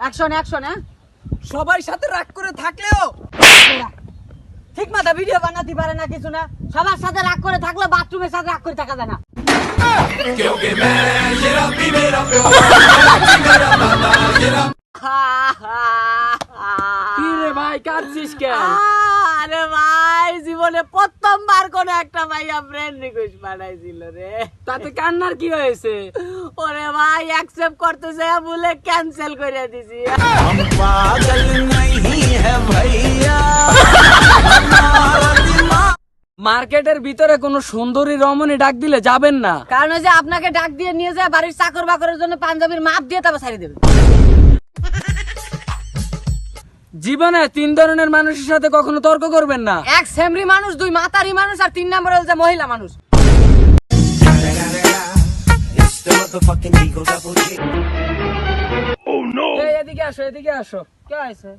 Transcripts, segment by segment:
Action action হ্যাঁ সবাই সাথে রাগ করে থাকলেও ঠিক মতো ভিডিও বানাতে পারে না কিছু না। সবার সাথে রাগ করে থাকলে বাথরুমের সাথে রাগ করে থাকা যায় না। কি রে ভাই কাঁদছিস কেন? আরে ভাই জীবনে প্রথমবার কোন একটা ভাইয়া ফ্রেন্ড রিকোয়েস্ট পাঠাইছিল রে। তাতে কান্নার কি হয়েছে? ওরে ভাই অ্যাকসেপ্ট করতেছে বলে ক্যান্সেল করে দিছি। মার্কেটের ভিতরে কোনো সুন্দরী রমণী ডাক দিলে যাবেন না। কারণ ওই যে আপনাকে ডাক দিয়ে নিয়ে যায় বাড়ির চাকর বাকরের জন্য পাঞ্জাবির মাপ দিয়ে তারপর ছাড়িয়ে দেবে। জীবনে তিন ধরনের মানুষের সাথে কখনো তর্ক করবেন না। এক সেমরি মানুষ দুই মাতারি মানুষ আর তিন নম্বর হচ্ছে মহিলা মানুষ। এদিকে আসো এদিকে আসো। কে এ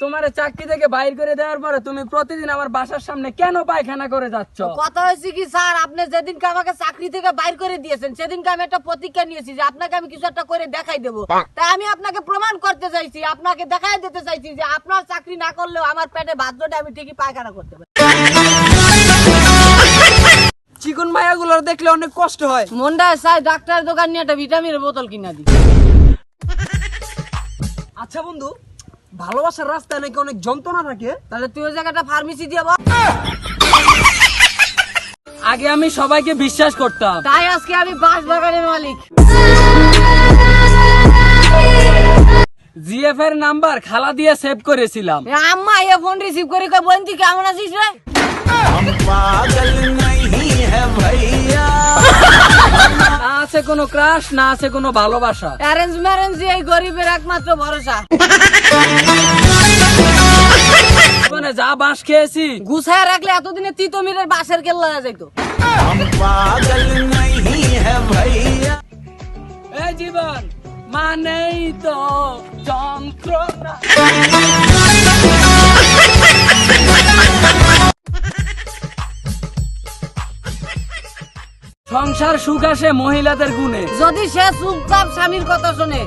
তোমার চাকরি থেকে বাইর করে দেওয়ার পরে তুমি প্রতিদিন আমার বাসার সামনে কেন পায়খানা করে যাচ্ছ? কথা হয়েছে কি স্যার? আপনি যেদিনকে আমাকে চাকরি থেকে বাইর করে দিয়েছেন সেদিনকে আমি একটা প্রতিজ্ঞা নিয়েছি যে আপনাকে আমি কিছু একটা করে দেখাই দেবো। তাই আমি আপনাকে প্রমাণ করতে চাইছি আপনাকে দেখাই দিতে চাইছি যে আপনার চাকরি না করলেও আমার পেটে ভাদ্রটা আমি ঠিকই পায়খানা করতে পারি। চিকন মায়াগুলোর দেখলে অনেক কষ্ট হয়। মনটা চাই ডাক্তার দোকান নিয়ে একটা ভিটামিনের বোতল কিনা দিই। আচ্ছা বন্ধু ভালোবাসার রাস্তায় নাকি অনেক যন্ত্রণা থাকে? তাহলে তুই ওই জায়গাটা ফার্মেসি দিয়ে বল। আগে আমি সবাইকে বিশ্বাস করতাম। তাই আজকে আমি বাস বাগানের মালিক। জিএফ এর নাম্বার খালা দিয়ে সেভ করেছিলাম। এ আম্মা এ ফোন রিসিভ করে কই বোন তুই কেমন আছিস রে? কোনো ক্রাশ না আছে কোনো ভালোবাসা? অ্যারেঞ্জ ম্যারেঞ্জ এই গরিবের একমাত্র ভরসা। যা বাঁশ খেয়েছি গুছায় রাখলে এতদিনে তিতমিরের বাসের কেল্লা যাইতো। জীবন মানেই তো যন্ত্রণা। সংসার সুখ আসে মহিলাদের গুণে। যদি সে চুপচাপ স্বামীর কথা শোনে।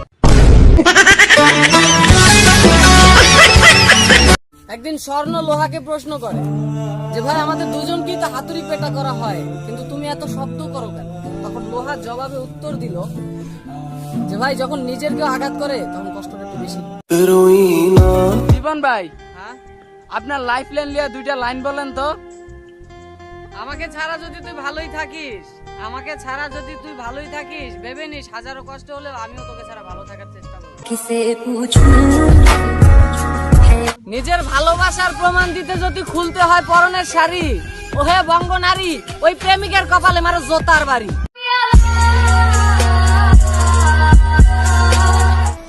একদিন স্বর্ণ লোহাকে প্রশ্ন করে যে ভাই আমাদের দুজনকেই তো হাতুড়ি পেটা করা হয় কিন্তু তুমি এত শব্দ করো কেন? তখন লোহা জবাবে উত্তর দিল যে ভাই যখন নিজের কেউ আঘাত করে তখন কষ্টটা একটু বেশি। জীবন ভাই হ্যাঁ? আপনার লাইফ লাইন লিয়া দুইটা লাইন বলেন তো। আমাকে ছাড়া যদি তুই ভালোই থাকিস আমাকে ছাড়া যদি তুই ভালোই থাকিস ভেবে নিস হাজারো কষ্ট হলেও আমিও তোকে ছাড়া ভালো থাকার চেষ্টা নিজের ভালোবাসার প্রমাণ দিতে যদি খুলতে হয় পরনের শাড়ি ওহে বঙ্গ নারী ওই প্রেমিকের কপালে মারো জোতার বাড়ি।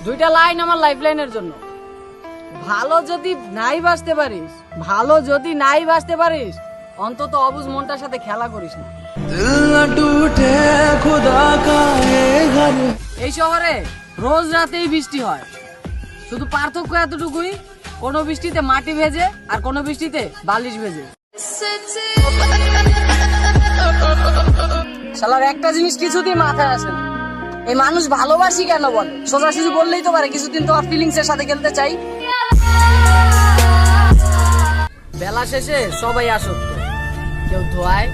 দুইটা লাইন আমার লাইফ লাইনের জন্য। ভালো যদি নাই বাঁচতে পারিস ভালো যদি নাই বাঁচতে পারিস অন্তত অবুজ মনটার সাথে খেলা করিস না। এই শহরে রোজ রাতেই বৃষ্টি হয়। শুধু পার্থক্য এতটুকুই, কোনো বৃষ্টিতে মাটি ভেজে আর কোনো বৃষ্টিতে বালিশ ভেজে। শালার, একটা জিনিস কিছুতেই মাথায় আসে না। এই মানুষ ভালোবাসি কেন বলে? সোজা সুজি বললেই তো পারে, কিছুদিন তোমার ফিলিংস এর সাথে খেলতে চাই। বেলা শেষে সবাই আসক্ত। কেউ ধোয়ায়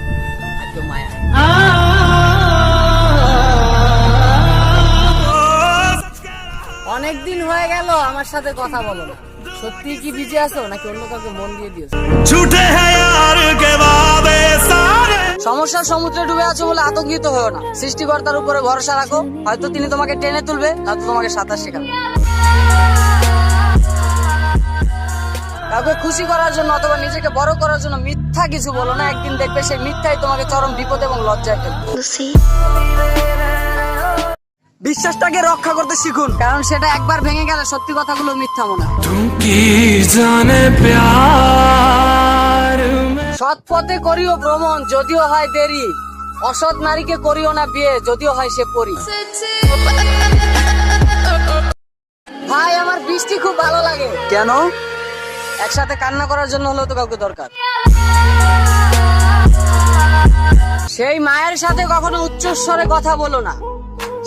অনেকদিন হয়ে গেল আমার সাথে কথা বলো না। সত্যি কি বিজে আছো নাকি অন্য কাউকে মন দিয়ে দিয়েছ? সমস্যার সমুদ্রে ডুবে আছো বলে আতঙ্কিত হয়েও না। সৃষ্টিকর্তার উপরে ভরসা রাখো হয়তো তিনি তোমাকে টেনে তুলবে হয়তো তোমাকে সাঁতার শেখাবে। কাউকে খুশি করার জন্য অথবা নিজেকে বড় করার জন্য মিথ্যা কিছু বলো না একদিন দেখবে সেই মিথ্যাই তোমাকে চরম বিপদ এবং লজ্জায় ফেলবে। বিশ্বাসটাকে রক্ষা করতে শিখুন কারণ সেটা একবার ভেঙে গেলে সত্যি কথাগুলো মিথ্যা মনে সৎ পথে করিও ভ্রমণ যদিও হয় দেরি। অসৎ নারীকে করিও না বিয়ে যদিও হয় সে পরি। ভাই আমার বৃষ্টি খুব ভালো লাগে। কেন? একসাথে কান্না করার জন্য হলেও তো কাউকে দরকার। সেই মায়ের সাথে কখনো উচ্চস্বরে কথা বলো না।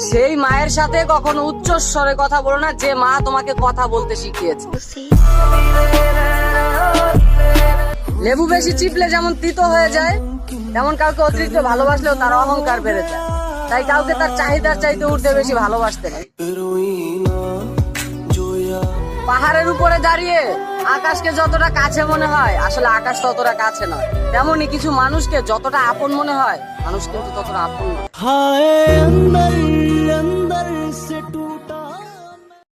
সেই মায়ের সাথে কখনো উচ্চ স্বরে কথা বলো না, যে মা তোমাকে কথা বলতে শিখিয়েছে। লেবু বেশি চিপলে যেমন তিতো হয়ে যায়, তেমন কাউকে অতিরিক্ত ভালোবাসলেও তার অহংকার বেড়ে যায়। তাই কাউকে তার চাহিদার চাইতে উঠতে বেশি ভালোবাসতে পাহাড়ের উপরে দাঁড়িয়ে আকাশকে যতটা কাছে মনে হয়, আসলে আকাশ ততটা কাছে নয়। তেমনি কিছু মানুষকে যতটা আপন মনে হয় মানুষ কিন্তু ততটা আপন নয়।